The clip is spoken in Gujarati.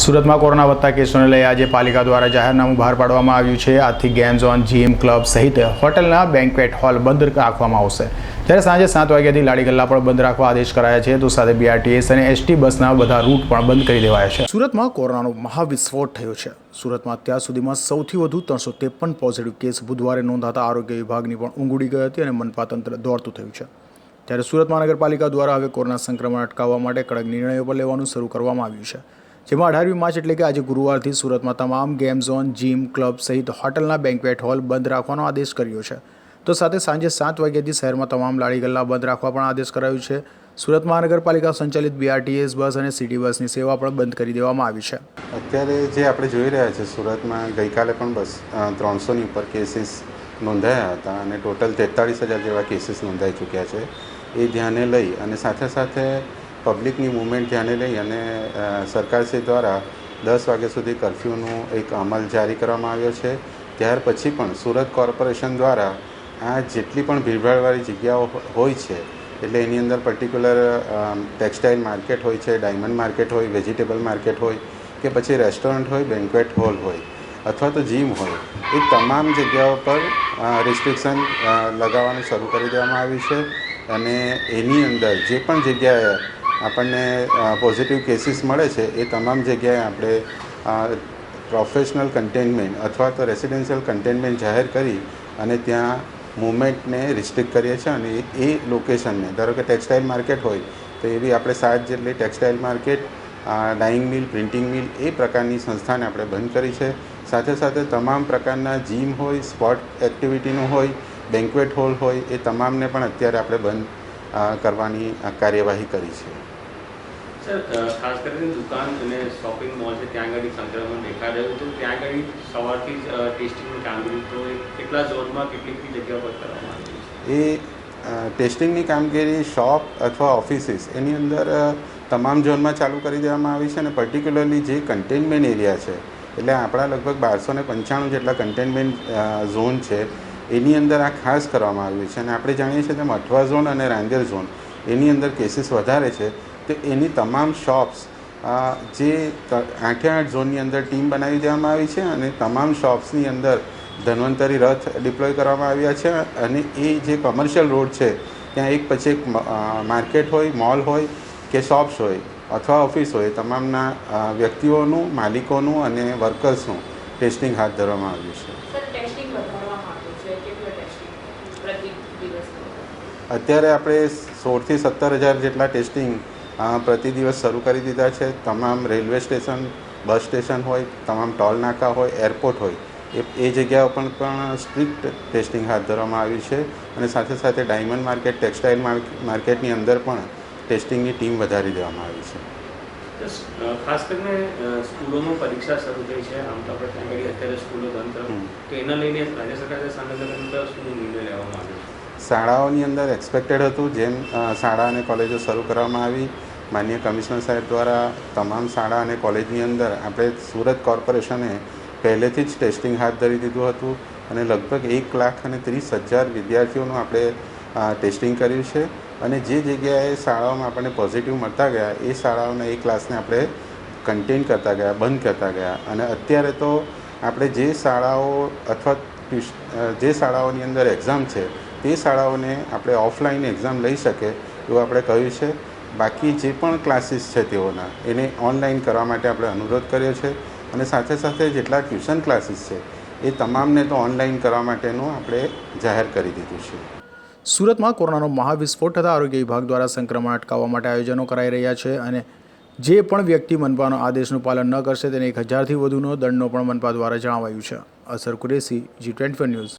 સુરતમાં કોરોના વધતા કેસોને લઈ આજે પાલિકા દ્વારા જાહેરનામું બહાર પાડવામાં આવ્યું છે. આજથી ગેમ ઝોન જીમ ક્લબ સહિત હોટલના બેન્ક્વેટ હોલ બંધ રાખવામાં આવશે. ત્યારે સાંજે સાત વાગ્યાથી લાડી ગલ્લા પણ બંધ રાખવા આદેશ કરાયા છે, તો સાથે બીઆરટીએસ અને એસટી બસના બધા રૂટ પણ બંધ કરી દેવાયા છે. સુરતમાં કોરોનાનો મહાવિસ્ફોટ થયો છે. સુરતમાં અત્યાર સુધીમાં સૌથી વધુ ત્રણસો ત્રેપન પોઝિટિવ કેસ બુધવારે નોંધાતા આરોગ્ય વિભાગની પણ ઊંઘ ઉડી ગઈ હતી અને મનપા તંત્ર દોડતું થયું છે. ત્યારે સુરત મહાનગરપાલિકા દ્વારા હવે કોરોના સંક્રમણ અટકાવવા માટે કડક નિર્ણયો પર લેવાનું શરૂ કરવામાં આવ્યું છે. જેમાં અઢારમી માર્ચ એટલે કે આજે ગુરુવારથી સુરતમાં તમામ ગેમ ઝોન, જીમ, ક્લબ સહિત હોટલના બેન્કવેટ હોલ બંધ રાખવાનો આદેશ કર્યો છે. તો સાથે સાંજે સાત વાગ્યાથી શહેરમાં તમામ લાડી ગલ્લા બંધ રાખવા પણ આદેશ કરાયો છે. સુરત મહાનગરપાલિકા સંચાલિત બીઆરટીએસ બસ અને સિટી બસની સેવા પણ બંધ કરી દેવામાં આવી છે. અત્યારે જે આપણે જોઈ રહ્યા છે, સુરતમાં ગઈકાલે પણ બસ ત્રણસોની ઉપર કેસીસ નોંધાયા હતા અને ટોટલ તેતાળીસ હજાર જેવા કેસીસ નોંધાઈ ચૂક્યા છે. એ ધ્યાને લઈ અને સાથે સાથે પબ્લિકની મુવમેન્ટ ધ્યાને લઈ અને સરકારશ્રી દ્વારા દસ વાગ્યા સુધી કરફ્યુનું એક અમલ જારી કરવામાં આવ્યો છે. ત્યાર પછી પણ સુરત કોર્પોરેશન દ્વારા આ જેટલી પણ ભીડભાડવાળી જગ્યાઓ હોય છે, એટલે એની અંદર પર્ટિક્યુલર ટેક્સટાઇલ માર્કેટ હોય છે, ડાયમંડ માર્કેટ હોય, વેજીટેબલ માર્કેટ હોય કે પછી રેસ્ટોરન્ટ હોય, બેન્ક્વેટ હોલ હોય અથવા તો જીમ હોય, એ તમામ જગ્યાઓ પર રિસ્ટ્રિક્શન લગાવવાનું શરૂ કરી દેવામાં આવ્યું છે. અને એની અંદર જે પણ જગ્યાએ આપણને પોઝિટિવ કેસીસ મળે છે, એ તમામ જગ્યાએ આપણે પ્રોફેશનલ કન્ટેનમેન્ટ અથવા તો રેસિડેન્શિયલ કન્ટેનમેન્ટ જાહેર કરી અને ત્યાં મુવમેન્ટને રિસ્ટ્રિક્ટ કરીએ છીએ અને એ લોકેશનને ધારો કે ટેક્સટાઇલ માર્કેટ હોય, તો એવી આપણે સાત જેટલી textile market dyeing mill printing mill એ પ્રકારની સંસ્થાને આપણે બંધ કરી છે. સાથે સાથે તમામ પ્રકારના જીમ હોય સ્પોર્ટ એક્ટિવિટીનું હોય બેન્ક્વેટ હોલ હોય, એ તમામને પણ અત્યારે આપણે બંધ કરવાની કાર્યવાહી કરી છે. સર ખાસ કરીને દુકાન અને શોપિંગ મોલ છે ત્યાં આગળ સંક્રમણ દેખાઈ રહ્યું હતું. ત્યાં આગળ સવારથી જ ટેસ્ટિંગની કામગીરી તો કેટલા ઝોનમાં કેટલી કેટલી જગ્યા પર કરવામાં આવી છે? એ ટેસ્ટિંગની કામગીરી શોપ અથવા ઓફિસીસ એની અંદર તમામ ઝોનમાં ચાલુ કરી દેવામાં આવી છે અને પર્ટિક્યુલરલી જે કન્ટેનમેન્ટ એરિયા છે એટલે આપણા લગભગ બારસો ને પંચાણું જેટલા કન્ટેનમેન્ટ ઝોન છે એની અંદર આ ખાસ કરવામાં આવ્યું છે અને આપણે જાણીએ છીએ તેમ અઠવા ઝોન અને રાંદેર ઝોન, એની અંદર કેસીસ વધારે છે. તો એની તમામ શોપ્સ જે આઠે આઠ ઝોનની અંદર ટીમ બનાવી દેવામાં આવી છે અને તમામ શોપ્સની અંદર ધન્વંતરી રથ ડિપ્લોય કરવામાં આવ્યા છે અને એ જે કમર્શિયલ રોડ છે, ત્યાં એક પછી એક માર્કેટ હોય મોલ હોય કે શોપ્સ હોય અથવા ઓફિસ હોય, તમામના વ્યક્તિઓનું, માલિકોનું અને વર્કર્સનું ટેસ્ટિંગ હાથ ધરવામાં આવ્યું છે સર ટેસ્ટિંગ વધારવામાં આવ્યું છે કેટલું ટેસ્ટિંગ પ્રતિ દિવસ અત્યારે આપણે સોળથી સત્તર હજાર જેટલા ટેસ્ટિંગ પ્રતિ દિવસ શરૂ કરી દીધા છે. તમામ રેલવે સ્ટેશન બસ સ્ટેશન હોય તમામ ટોલ નાકા હોય એરપોર્ટ હોય એ એ જગ્યાઓ પણ પણ સ્ટ્રિક્ટ ટેસ્ટિંગ હાથ ધરવામાં આવ્યું છે. અને સાથે સાથે ડાયમંડ માર્કેટ ટેક્સટાઇલ માર્કેટની અંદર પણ ટેસ્ટિંગની ટીમ વધારી દેવામાં આવી છે. ખાસ કરીને સ્કૂલોમાં પરીક્ષા શરૂ થઈ છે. આમ તો આપણે અત્યારે સ્કૂલો બંધ. તો એના લઈને રાજ્ય સરકારે સાંગઠન શું નિર્ણય લેવામાં આવ્યો છે? શાળાઓની અંદર એક્સપેક્ટેડ હતું, જેમ શાળા અને કોલેજો શરૂ કરવામાં આવી. માન્ય કમિશનર સાહેબ દ્વારા તમામ શાળા અને કોલેજની અંદર આપણે સુરત કોર્પોરેશને પહેલેથી જ ટેસ્ટિંગ હાથ ધરી દીધું હતું અને લગભગ એક લાખ અને ત્રીસ હજાર વિદ્યાર્થીઓનું આપણે ટેસ્ટિંગ કર્યું છે. અને જે જગ્યાએ શાળાઓમાં આપણને પોઝિટિવ મળતા ગયા, એ શાળાઓના એ ક્લાસને આપણે કન્ટેન કરતા ગયા, બંધ કરતા ગયા. અને અત્યારે તો આપણે જે શાળાઓ અથવા જે શાળાઓની અંદર એક્ઝામ છે તે શાળાઓને આપણે ઓફલાઈન એક્ઝામ લઈ શકે એવું આપણે કહ્યું છે. બાકી જે પણ ક્લાસીસ છે તેઓના, એને ઓનલાઈન કરવા માટે આપણે અનુરોધ કર્યો છે અને સાથે સાથે જેટલા ટ્યુશન ક્લાસીસ છે, એ તમામને તો ઓનલાઈન કરવા માટેનું આપણે જાહેર કરી દીધું છે. સુરતમાં કોરોનાનો મહાવિસ્ફોટ થતાં આરોગ્ય વિભાગ દ્વારા સંક્રમણ અટકાવવા માટે આયોજનો કરાઈ રહ્યા છે અને જે પણ વ્યક્તિ મનપાનો આદેશનું પાલન ન કરશે તેને એક હજારથી વધુનો દંડનો પણ મનપા દ્વારા જણાવાયું છે. અસર કુરેશી, જી ટ્વેન્ટી ન્યૂઝ.